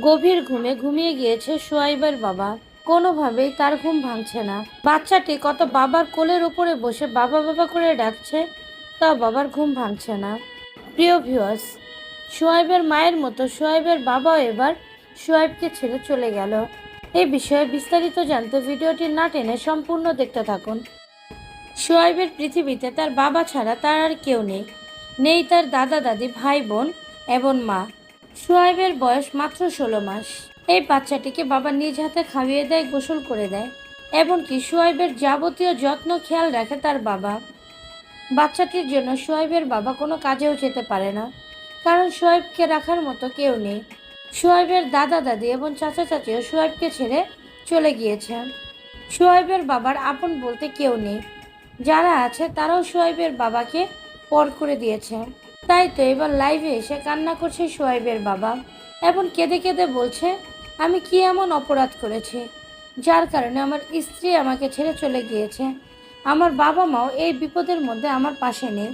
গভীর ঘুমে ঘুমিয়ে গিয়েছে সোয়াইবের বাবা। কোনোভাবেই তার ঘুম ভাঙছে না। বাচ্চাটি কত বাবার কোলের উপরে বসে বাবা বাবা করে ডাকছে তা বাবার ঘুম ভাঙছে না। প্রিয় ভিউয়ার্স, সোয়াইবের মায়ের মতো সোয়াইবের বাবাও এবার সোয়াইবকে ছেড়ে চলে গেল। এই বিষয়ে বিস্তারিত জানতে ভিডিওটি না টেনে সম্পূর্ণ দেখতে থাকুন। সোয়াইবের পৃথিবীতে তার বাবা ছাড়া তার আর কেউ নেই। নেই তার দাদা, দাদি, ভাই, বোন এবং মা। সোয়াইবের বয়স মাত্র ষোলো মাস। এই বাচ্চাটিকে বাবা নিজ হাতে খাইয়ে দেয়, গোসল করে দেয়, এমনকি সোয়াইবের যাবতীয় যত্ন খেয়াল রাখে তার বাবা। বাচ্চাটির জন্য সোয়াইবের বাবা কোনো কাজেও যেতে পারে না, কারণ সোয়াইবকে রাখার মতো কেউ নেই। সোয়াইবের দাদা, দাদি এবং চাচা, চাচিও সোয়াইবকে ছেড়ে চলে গিয়েছে। সোয়াইবের বাবার আপন বলতে কেউ নেই। যারা আছে তারাও সোয়াইবের বাবাকে পর করে দিয়েছে। তাই তো এবার লাইভে এসে কান্না করছে সোয়াইবের বাবা। এবং কেঁদে কেঁদে বলছে, আমি কি এমন অপরাধ করেছি? যার কারণে আমার স্ত্রী আমাকে ছেড়ে চলে গিয়েছে। আমার বাবা মাও এই বিপদের মধ্যে আমার পাশে নেই।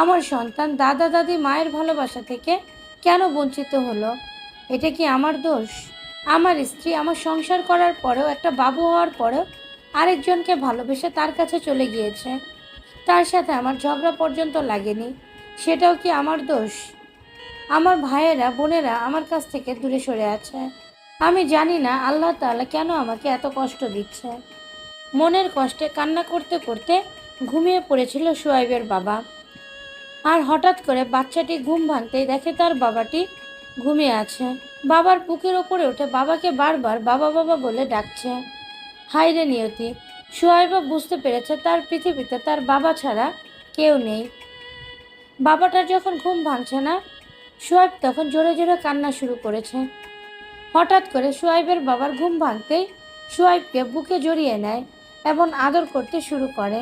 আমার সন্তান দাদা দাদি মায়ের ভালোবাসা থেকে কেন বঞ্চিত হলো? এটা কি আমার দোষ? আমার স্ত্রী আমার সংসার করার পরেও, একটা বাবু হওয়ার পরেও আরেকজনকে ভালোবেসে তার কাছে চলে গিয়েছে। তার সাথে আমার ঝগড়া পর্যন্ত লাগেনি। সেটাও কি আমার দোষ? আমার ভাইয়েরা, বোনেরা আমার কাছ থেকে দূরে সরে আছে। আমি জানি না আল্লাহ তাআলা কেন আমাকে এত কষ্ট দিচ্ছে। মনের কষ্টে কান্না করতে করতে ঘুমিয়ে পড়েছিল সোয়াইবের বাবা। আর হঠাৎ করে বাচ্চাটি ঘুম ভাঙতেই দেখে তার বাবাটি ঘুমিয়ে আছে। বাবার বুকের ওপরে উঠে বাবাকে বারবার বাবা বাবা বলে ডাকছে। হাই রে নিয়তি, সোয়াইবা বুঝতে পেরেছে তার পৃথিবীতে তার বাবা ছাড়া কেউ নেই। বাবাটার যখন ঘুম ভাঙছে না সোয়াইব তখন জোরে জোরে কান্না শুরু করেছে। হঠাৎ করে সোয়াইবের বাবার ঘুম ভাঙতেই সোয়াইবকে বুকে জড়িয়ে নেয় এবং আদর করতে শুরু করে।